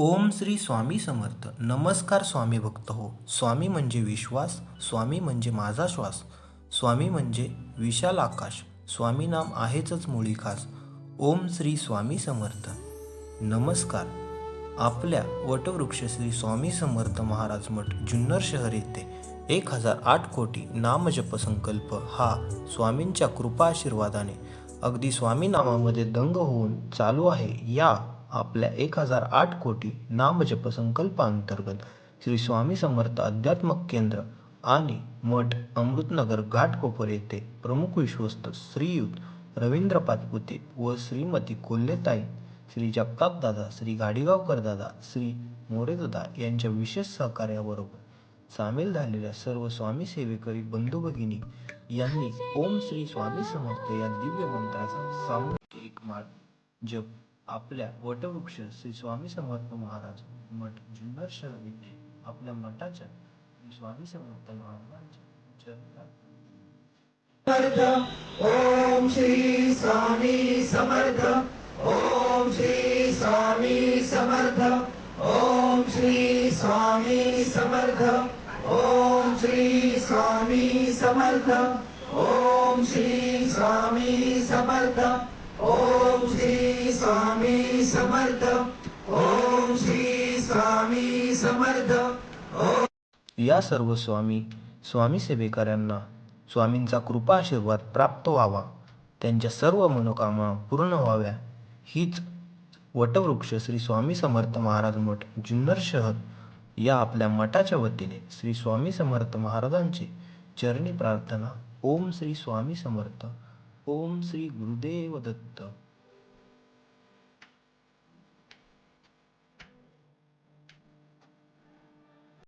ओम श्री स्वामी समर्थ. नमस्कार स्वामी भक्त हो. स्वामी म्हणजे विश्वास स्वामी म्हणजे माझा श्वास स्वामी म्हणजे विशाल आकाश स्वामी नाम आहेचच मुळी खास. ओम श्री स्वामी समर्थ. नमस्कार. आपल्या वटवृक्ष श्री स्वामी समर्थ महाराज मठ जुन्नर शहर येथे एक हजार आठ कोटी नामजप संकल्प हा स्वामींच्या कृपा आशीर्वादाने अगदी स्वामी नामामध्ये दंग होऊन चालू आहे. या आपल्या एक हजार आठ कोटी नामजप संकल्पांतर्गत श्री स्वामी समर्थ अध्यात्मक केंद्र आणि मठ अमृतनगर घाटकोपर येथे प्रमुख विश्वस्त श्रीयुत रवींद्र पाचपुते व श्रीमती कोल्हेताई श्री जगतापदादा श्री गाडीगावकरदादा श्री मोरेदादा यांच्या विशेष सहकार्याबरोबर सामील झालेल्या सर्व स्वामी सेवेकरी बंधू भगिनी यांनी ओम श्री स्वामी समर्थ या दिव्य मंत्राचा सामूहिक माळ जप आपल्या वटवृक्ष श्री स्वामी समर्थ महाराज मठ जुन्नर शहर येथे आपल्या मठाच्या स्वामी समर्थ महाराजांच्या ओम श्री स्वामी समर्थ ओम श्री स्वामी समर्थ ओम श्री स्वामी समर्थ ओम श्री स्वामी समर्थ ओम श्री स्वामी समर्थ ओम श्री स्वामी समर्थ. ओम श्री स्वामी समर्थ. या सर्व स्वामी स्वामी सेवेकऱ्यांना स्वामींचा कृपा आशीर्वाद प्राप्त व्हावा. त्यांच्या सर्व मनोकामना पूर्ण व्हाव्या. हीच वटवृक्ष श्री स्वामी समर्थ महाराज मठ जुन्नर शहर या आपल्या मठाच्या वतीने श्री स्वामी समर्थ महाराजांची चरणी प्रार्थना. ओम श्री स्वामी समर्थ. ओम श्री गुरुदेव दत्त.